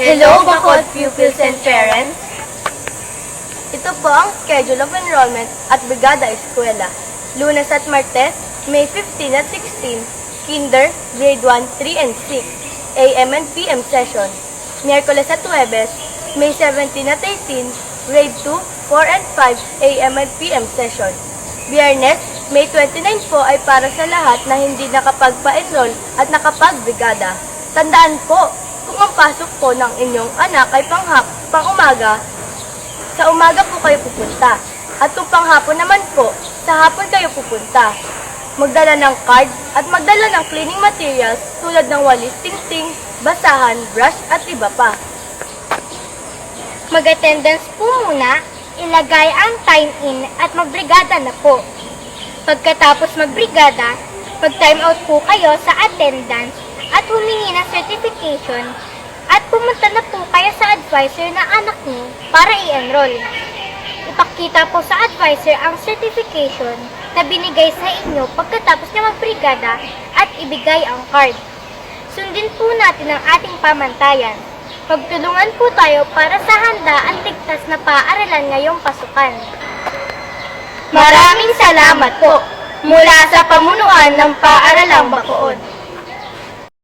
Hello, Bacol pupils and parents. Ito po ang schedule of enrollment at Brigada Eskwela. Lunes at Martes, May 15 at 16, Kinder, Grade 1, 3 and 6, AM and PM session. Miyerkules at Huwebes, May 17 at 18, Grade 2, 4 and 5, AM and PM session. Biyernes, May 29 po ay para sa lahat na hindi nakapagpa-enroll at nakapag-brigada. Tandaan po, ang pasok po ng inyong anak ay panghap, pang umaga, sa umaga po kayo pupunta. At kung panghapon naman po, sa hapon kayo pupunta. Magdala ng card at magdala ng cleaning materials tulad ng walis, tingting, basahan, brush at iba pa. Mag-attendance po muna, ilagay ang time in at magbrigada na po. Pagkatapos magbrigada, mag-time out po kayo sa attendance at humingi ng certification at pumunta na po kayo sa advisor na anak niyo para i-enroll. Ipakita po sa advisor ang certification na binigay sa inyo pagkatapos niya magbrigada at ibigay ang card. Sundin po natin ang ating pamantayan. Pagtulungan po tayo para sa handa ang ligtas na paaralan ngayong pasukan. Maraming salamat po mula sa pamunuan ng Paaralang Bacood.